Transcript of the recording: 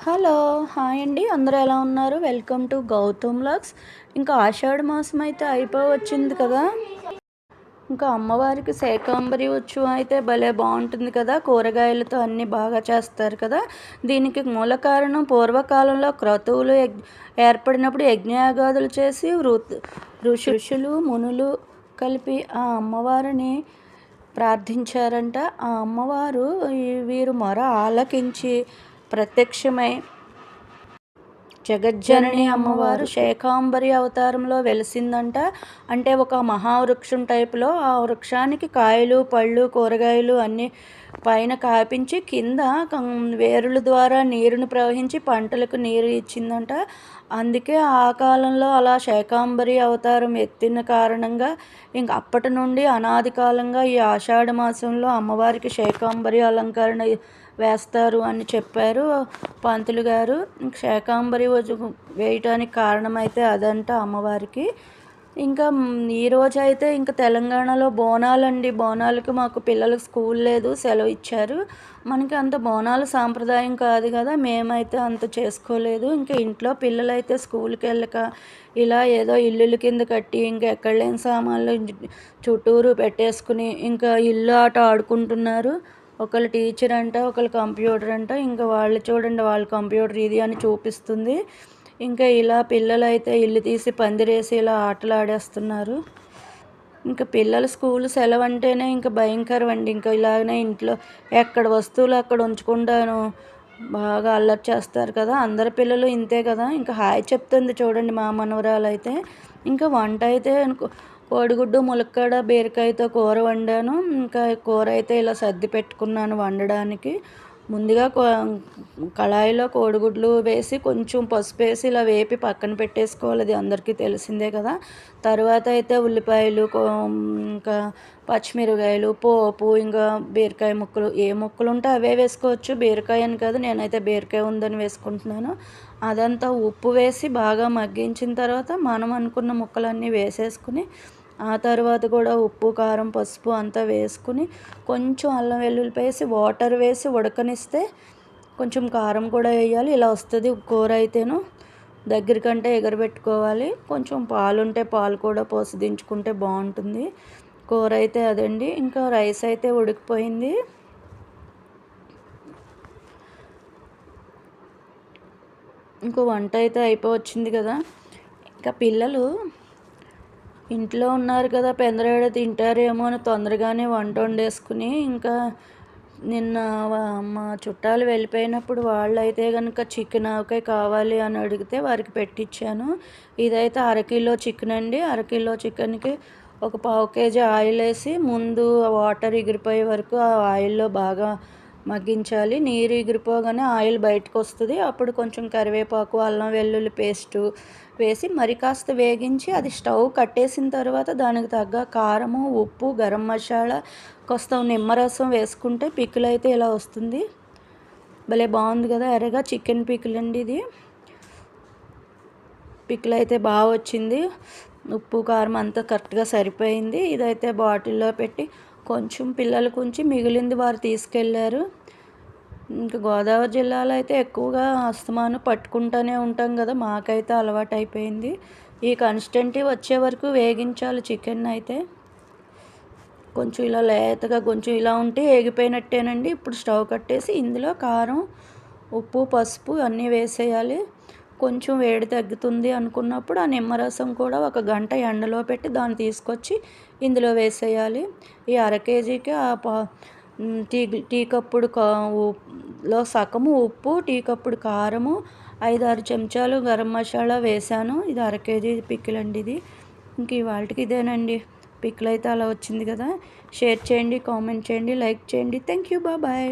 Hello hi అండి. అందరూ ఎలా ఉన్నారు? వెల్కమ్ టు గౌతమ్ లాక్స్ ఇంకా ఆషాఢ మాసం అయితే అయిపోవచ్చింది కదా. ఇంకా అమ్మవారికి శాకాంబరి ఉత్సవం అయితే భలే బాగుంటుంది కదా. కూరగాయలతో అన్నీ బాగా చేస్తారు కదా. దీనికి మూల కారణం పూర్వకాలంలో క్రతువులు ఏర్పడినప్పుడు యజ్ఞయాగాదులు చేసి ఋషి ఋషులు మునులు కలిపి ఆ అమ్మవారిని ప్రార్థించారంట. ఆ అమ్మవారు వీరు మొర ఆలకించి ప్రత్యక్షమై. జగజ్జనని అమ్మవారు శేఖాంబరి అవతారంలో వెలిసిందంట. అంటే ఒక మహావృక్షం టైపులో ఆ వృక్షానికి కాయలు పళ్ళు కూరగాయలు అన్నీ పైన కాపించి కింద వేరుల ద్వారా నీరును ప్రవహించి పంటలకు నీరు ఇచ్చిందంట. అందుకే ఆ కాలంలో అలా శేకాంబరి అవతారం ఎత్తిన కారణంగా ఇంక అప్పటి నుండి అనాది కాలంగా ఈ ఆషాఢ మాసంలో అమ్మవారికి శేకాంబరి అలంకరణ వేస్తారు అని చెప్పారు పంతులు గారు. శాకాంబరి వేయటానికి కారణమైతే అదంట అమ్మవారికి. ఇంకా ఈరోజు అయితే ఇంకా తెలంగాణలో బోనాలండి. బోనాలకి మాకు పిల్లలకు స్కూల్ లేదు సెలవు ఇచ్చారు. మనకి అంత బోనాలు సాంప్రదాయం కాదు కదా మేమైతే అంత చేసుకోలేదు. ఇంకా ఇంట్లో పిల్లలైతే స్కూల్కి వెళ్ళక ఇలా ఏదో ఇల్లుల కింద కట్టి ఇంకా ఎక్కడ లేని సామాన్లు చుట్టూరు పెట్టేసుకుని ఇంకా ఇల్లు ఆట ఆడుకుంటున్నారు. ఒకళ్ళు టీచర్ అంట ఒకళ్ళు కంప్యూటర్ అంట. ఇంకా వాళ్ళు చూడండి వాళ్ళ కంప్యూటర్ ఇది అని చూపిస్తుంది. ఇంకా ఇలా పిల్లలు అయితే ఇల్లు తీసి పందిరేసి ఇలా ఆటలు ఆడేస్తున్నారు ఇంకా పిల్లల స్కూల్ సెలవు అంటేనే ఇంకా భయంకరం అండి ఇంకా ఇలాగనే ఇంట్లో ఎక్కడ వస్తువులు అక్కడ ఉంచుకుంటాను బాగా అల్లరి చేస్తారు కదా. అందరి పిల్లలు ఇంతే కదా. ఇంకా హాయ్ చెప్తుంది చూడండి మా మనవరాలు అయితే ఇంకా వంట అయితే కోడిగుడ్డు ములక్కాడ బీరకాయతో కూర వండాను. ఇంకా కూర అయితే ఇలా సర్ది పెట్టుకున్నాను వండడానికి. ముందుగా కళాయిలో కోడిగుడ్లు వేసి కొంచెం పసుపు వేసి ఇలా వేపి పక్కన పెట్టేసుకోవాలి అది అందరికీ తెలిసిందే కదా. తర్వాత అయితే ఉల్లిపాయలు ఇంకా పచ్చిమిరకాయలు పోపు ఇంకా బీరకాయ ముక్కలు ఏ ముక్కలు ఉంటే అవే వేసుకోవచ్చు. బీరకాయ అని కాదు నేనైతే బీరకాయ ఉందని వేసుకుంటున్నాను. అదంతా ఉప్పు వేసి బాగా మగ్గించిన తర్వాత మనం అనుకున్న ముక్కలన్నీ వేసేసుకుని ఆ తర్వాత కూడా ఉప్పు కారం పసుపు అంతా వేసుకుని కొంచెం అల్లం వెల్లుల్లి వేసి వాటర్ వేసి ఉడకనిస్తే కొంచెం కారం కూడా వేయాలి. ఇలా వస్తుంది కూర అయితేను. దగ్గరికంటే ఎగరబెట్టుకోవాలి. కొంచెం పాలు ఉంటే పాలు కూడా పోసి దించుకుంటే బాగుంటుంది. కూర అయితే అదండి. ఇంకా రైస్ అయితే ఉడికిపోయింది. ఇంకో వంట అయితే అయిపోవచ్చింది కదా. ఇంకా పిల్లలు ఇంట్లో ఉన్నారు కదా పెందరాడ తింటారేమో అని తొందరగానే వంట వండేసుకుని ఇంకా నిన్న మా చుట్టాలు వెళ్ళిపోయినప్పుడు వాళ్ళు అయితే కనుక చికెన్ ఆవకాయ కావాలి అని అడిగితే వారికి పెట్టించాను ఇదైతే అరకిలో చికెన్ అండి. అరకిలో చికెన్కి ఒక పావు కేజీ ఆయిల్ వేసి ముందు వాటర్ ఎగిరిపోయే వరకు ఆ ఆయిల్లో బాగా మగ్గించాలి. నీరు ఎగిరిపోగానే ఆయిల్ బయటకు వస్తుంది అప్పుడు కొంచెం కరివేపాకు అల్లం వెల్లుల్లి పేస్టు వేసి మరి కాస్త వేగించి అది స్టవ్ కట్టేసిన తర్వాత దానికి తగ్గ కారము ఉప్పు గరం మసాలా కొంత నిమ్మరసం వేసుకుంటే పిక్కులు అయితే ఇలా వస్తుంది. భలే బాగుంది కదా ఎర్రగా చికెన్ పిక్కులు అండి ఇది. పిక్కులు అయితే బాగా వచ్చింది. ఉప్పు కారం అంతా కరెక్ట్గా సరిపోయింది. ఇదైతే బాటిల్లో పెట్టి కొంచెం పిల్లలకు ఉంచి మిగిలింది వారు తీసుకెళ్ళారు ఇంకా గోదావరి జిల్లాలో అయితే ఎక్కువగా అస్తమాను పట్టుకుంటూనే ఉంటాం కదా మాకైతే అలవాటు అయిపోయింది ఈ కన్స్టెంటీ వచ్చే వరకు వేగించాలి చికెన్ అయితే. కొంచెం ఇలా లేతగా కొంచెం ఇలా ఉంటే ఏగిపోయినట్టేనండి. ఇప్పుడు స్టవ్ కట్టేసి ఇందులో కారం ఉప్పు పసుపు అన్నీ వేసేయాలి. కొంచెం వేడి తగ్గుతుంది అనుకున్నప్పుడు ఆ నిమ్మరసం కూడా ఒక గంట ఎండలో పెట్టి దాన్ని తీసుకొచ్చి ఇందులో వేసేయాలి. ఈ అర కేజీకి ఆ టీ టీ కప్పుడు లో సగము ఉప్పు టీ కప్పుడు కారము ఐదు ఆరు చెంచాలు గరం మసాలా వేసాను. ఇది అర కేజీ పిక్కిల్ అండి ఇది. ఇంక ఇవాళకి ఇదేనండి. పిక్కిల్ అయితే అలా వచ్చింది కదా. షేర్ చేయండి కామెంట్ చేయండి లైక్ చేయండి. Thank you bye.